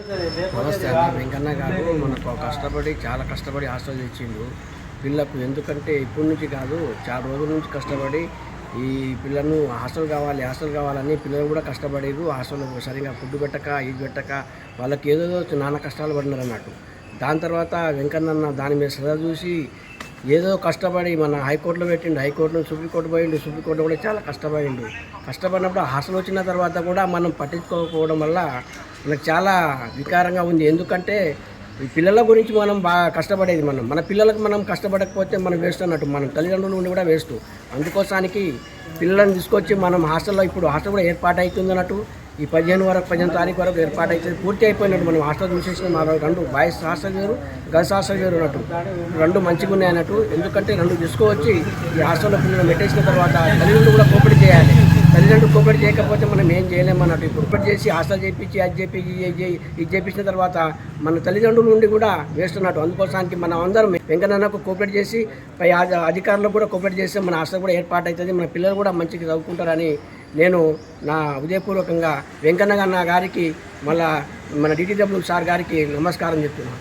నమస్తే అండి వెంకన్న గారు మనకు కష్టపడి చాలా కష్టపడి హాస్టల్ తెచ్చిండు. పిల్లకు ఎందుకంటే ఇప్పటి నుంచి కాదు చాలా రోజుల నుంచి కష్టపడి ఈ పిల్లలను హాస్టల్ కావాలి హాస్టల్ కావాలని పిల్లలు కూడా కష్టపడేరు. హాస్టల్ సరిగా ఫుడ్ పెట్టక ఇది పెట్టక వాళ్ళకి ఏదో నానా కష్టాలు పడినారు అన్నట్టు. దాని తర్వాత వెంకన్న దాని మీద శ్రద్ధ చూసి ఏదో కష్టపడి మన హైకోర్టులో పెట్టిండు హైకోర్టులో సుప్రీంకోర్టు పోయిండు సుప్రీంకోర్టు కూడా చాలా కష్టపడిండు. కష్టపడినప్పుడు హాస్టల్ వచ్చిన తర్వాత కూడా మనం పట్టించుకోకపోవడం వల్ల మనకు చాలా వికారంగా ఉంది. ఎందుకంటే ఈ పిల్లల గురించి మనం బాగా కష్టపడేది మనం. మన పిల్లలకు మనం కష్టపడకపోతే మనం వేస్ట్ అన్నట్టు. మనం తల్లిదండ్రుల నుండి కూడా వేస్ట్. అందుకోసానికి పిల్లలను తీసుకొచ్చి మనం హాస్టల్లో ఇప్పుడు హాస్టల్ కూడా ఏర్పాటు అవుతుంది అన్నట్టు. ఈ పదిహేను వరకు పదిహేను తారీఖు వరకు ఏర్పాటు అవుతుంది పూర్తి అయిపోయినట్టు మనం హాస్టల్ చూసేసిన మా రెండు బాయ్స్ హాస్టల్ వేరు గర్ల్స్ హాస్టల్ వేరు అన్నట్టు. రెండు మంచిగా ఉన్నాయి అన్నట్టు. ఎందుకంటే రెండు తీసుకువచ్చి ఈ హాస్టల్లో పిల్లలు పెట్టేసిన తర్వాత తల్లిదండ్రులు కూడా కోపిడి చేయాలి. తల్లిదండ్రులు కోపడి చేయకపోతే మనం ఏం చేయలేము అన్నట్టు. ఇప్పుడు కోపిడి చేసి హాస్టల్ చేయించి అది చేపించి ఇది చేపించిన చేయించిన తర్వాత మన తల్లిదండ్రుల నుండి కూడా వేస్ట్ అన్నట్టు. అందుకోసానికి మనం అందరం వెంకన్నకు కోఆపరేట్ చేసి పై అధికారులకు కూడా కోఆపరేట్ చేస్తే మన హాస్టల్ కూడా ఏర్పాటు అవుతుంది మన పిల్లలు కూడా మంచిగా చదువుకుంటారని నేను నా ఉదయపూర్వకంగా వెంకన్న గారికి మళ్ళా మన డిటిడబ్ల్యూ సార్ గారికి నమస్కారం చెప్తున్నాను.